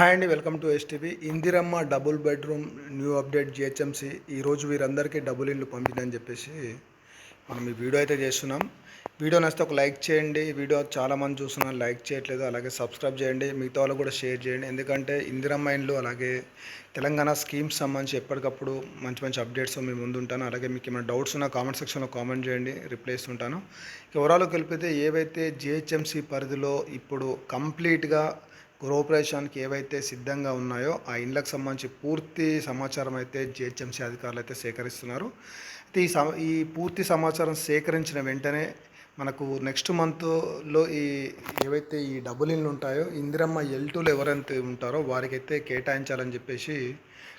Hi అండి welcome to STV. Indiramma double bedroom new update GHMC. ఈరోజు వీరందరికీ double ఇల్లు పంపిందని చెప్పేసి మనం ఈ వీడియో అయితే చేస్తున్నాం. వీడియో నచ్చితే ఒక లైక్ చేయండి. వీడియో చాలామంది చూస్తున్నారు. లైక్ చేయట్లేదు. అలాగే సబ్స్క్రైబ్ చేయండి. మిగతా వాళ్ళు కూడా షేర్ చేయండి. ఎందుకంటే ఇందిరమ్మ ఇండ్లు అలాగే తెలంగాణ స్కీమ్స్ సంబంధించి ఎప్పటికప్పుడు మంచి మంచి అప్డేట్స్ మీ ముందు ఉంటాను. అలాగే మీకు ఏమైనా డౌట్స్ ఉన్నా కామెంట్ సెక్షన్లో కామెంట్ చేయండి. రిప్లై ఇస్తుంటాను ఓవరాల్ కలిపితే ఏవైతే జిహెచ్ఎంసీ పరిధిలో ఇప్పుడు కంప్లీట్గా గృహప్రవేశానికి ఏవైతే సిద్ధంగా ఉన్నాయో ఆ ఇండ్లకు సంబంధించి పూర్తి సమాచారం అయితే జిహెచ్ఎంసీ అధికారులు అయితే సేకరిస్తున్నారు. అయితే ఈ సమ ఈ పూర్తి సమాచారం సేకరించిన వెంటనే మనకు నెక్స్ట్ మంత్లో ఈ ఏవైతే ఈ డబుల్ ఇండ్లు ఉంటాయో ఇందిరమ్మ ఎల్ టూలు ఎవరైతే ఉంటారో వారికైతే కేటాయించాలని చెప్పేసి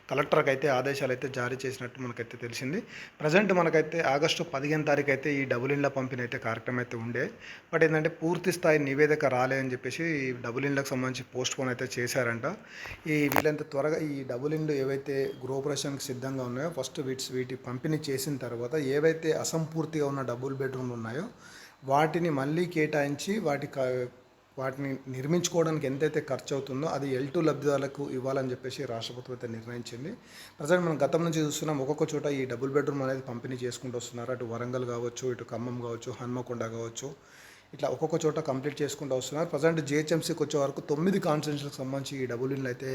కలెక్టర్కి అయితే ఆదేశాలు అయితే జారీ చేసినట్టు మనకైతే తెలిసింది. ప్రజెంట్ మనకైతే ఆగస్టు పదిహేను తారీఖు అయితే ఈ డబుల్ ఇండ్ల పంపిణీ అయితే కార్యక్రమం అయితే ఉండే. బట్ ఏంటంటే పూర్తి స్థాయి నివేదిక రాలే అని చెప్పేసి ఈ డబుల్ ఇండ్లకు సంబంధించి పోస్ట్ పోన్ అయితే చేశారంట. ఈ వీళ్ళంత త్వరగా ఈ డబుల్ ఇండ్లు ఏవైతే గృహప్రవేశానికి సిద్ధంగా ఉన్నాయో ఫస్ట్ వీటి వీటి పంపిణీ చేసిన తర్వాత ఏవైతే అసంపూర్తిగా ఉన్న డబుల్ బెడ్రూమ్లు ఉన్నాయో వాటిని మళ్ళీ కేటాయించి వాటి వాటిని నిర్మించుకోవడానికి ఎంతైతే ఖర్చు అవుతుందో అది ఎల్ టూ లబ్ధిదారులకు ఇవ్వాలని చెప్పేసి రాష్ట్ర ప్రభుత్వం అయితే నిర్ణయించింది. ప్రజెంట్ మనం గతం నుంచి చూస్తున్నాం ఒక్కొక్క చోట ఈ డబుల్ బెడ్రూమ్ అనేది పంపిణీ చేసుకుంటూ వస్తున్నారు. అటు వరంగల్ కావచ్చు ఇటు ఖమ్మం కావచ్చు హన్మకొండ కావచ్చు. ఇట్లా ఒక్కొక్క చోట కంప్లీట్ చేసుకుంటూ వస్తున్నారు. ప్రజెంట్ జిహెచ్ఎంసీకి వచ్చే వరకు తొమ్మిది కాన్స్టిట్యూన్సీలకు సంబంధించి ఈ డబుల్ ఇన్లు అయితే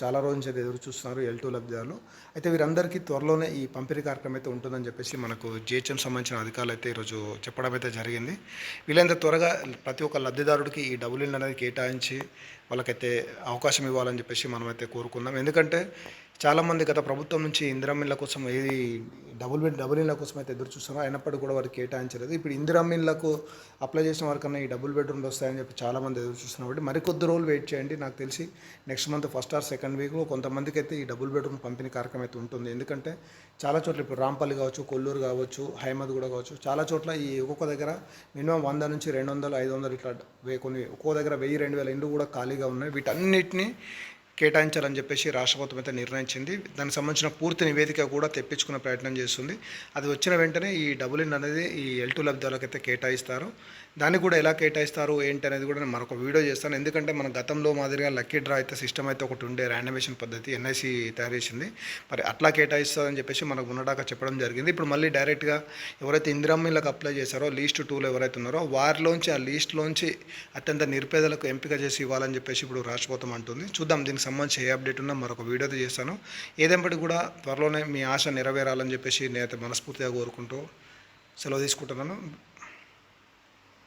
చాలా రోజుల నుంచి ఎదురు చూస్తున్నారు ఎల్ టూ లబ్ధిదారులు. అయితే వీరందరికీ త్వరలోనే ఈ పంపిణీ కార్యక్రమం అయితే ఉంటుందని చెప్పేసి మనకు జిహెచ్ఎం సంబంధించిన అధికారులు అయితే ఈరోజు చెప్పడం అయితే జరిగింది. వీళ్ళంత త్వరగా ప్రతి ఒక్క లబ్ధిదారుడికి ఈ డబుల్ ఇన్లు అనేది కేటాయించి వాళ్ళకైతే అవకాశం ఇవ్వాలని చెప్పేసి మనమైతే కోరుకుందాం. ఎందుకంటే చాలామంది గత ప్రభుత్వం నుంచి ఇందిరామిన్ల కోసం ఏది డబుల్ బెడ్ డబుల్ ఇళ్ళ కోసం అయితే ఎదురు చూస్తున్నారు అయినప్పటికీ కూడా వారికి కేటాయించలేదు. ఇప్పుడు ఇందిరామిన్లకు అప్లై చేసిన వారికన్నా ఈ డబుల్ బెడ్రూమ్లు వస్తాయని చెప్పి చాలామంది ఎదురు చూస్తున్నారు. కాబట్టి మరికొద్ది రోజులు వెయిట్ చేయండి. నాకు తెలిసి next month first or second వీక్లో కొంతమందికి అయితే ఈ డబుల్ బెడ్రూమ్ పంపిణీ కార్యక్రమం అయితే ఉంటుంది. ఎందుకంటే చాలా చోట్ల ఇప్పుడు రాంపల్లి కావచ్చు కొల్లూరు కావచ్చు హైమద్ కూడా కావచ్చు చాలా చోట్ల ఈ ఒక్కొక్క దగ్గర మినిమం వంద నుంచి రెండు వందలు ఐదు వందలు ఇట్లా వే- కొన్ని ఒక్కో దగ్గర వెయ్యి రెండు వేల ఇండ్లు కూడా ఖాళీగా ఉన్నాయి. వీటన్నిటిని కేటాయించాలని చెప్పేసి రాష్ట్ర ప్రభుత్వం అయితే నిర్ణయించింది. దానికి సంబంధించిన పూర్తి నివేదిక కూడా తెప్పించుకునే ప్రయత్నం చేస్తుంది. అది వచ్చిన వెంటనే ఈ డబుల్ ఇన్ అనేది ఈ ఎల్ టూ లబ్ధాలకైతే అయితే కేటాయిస్తారు. దాన్ని కూడా ఎలా కేటాయిస్తారు ఏంటి అనేది కూడా నేను మరొక వీడియో చేస్తాను. ఎందుకంటే మన గతంలో మాదిరిగా లక్కీ డ్రా అయితే సిస్టమ్ అయితే ఒకటి ఉండే ర్యాండమేషన్ పద్ధతి ఎన్ఐసి తయారు చేసింది. మరి అట్లా కేటాయిస్తారని చెప్పేసి మనకు ఉన్నదాకా చెప్పడం జరిగింది. ఇప్పుడు మళ్ళీ డైరెక్ట్గా ఎవరైతే ఇందిరామీలకు అప్లై చేశారో లీస్ట్ టూలో ఎవరైతే ఉన్నారో వారిలోంచి ఆ లీస్ట్లోంచి అత్యంత నిరుపేదలకు ఎంపిక చేసి ఇవ్వాలని చెప్పేసి ఇప్పుడు రాష్ట్ర ప్రభుత్వం అంటుంది. చూద్దాం దీనికి సంబంధించి ఏ అప్డేట్ ఉన్నా మరొక వీడియోతో చేస్తాను. ఏదేపటికి కూడా త్వరలోనే మీ ఆశ నెరవేరాలని చెప్పేసి నేనైతే మనస్ఫూర్తిగా కోరుకుంటూ సెలవు తీసుకుంటున్నాను.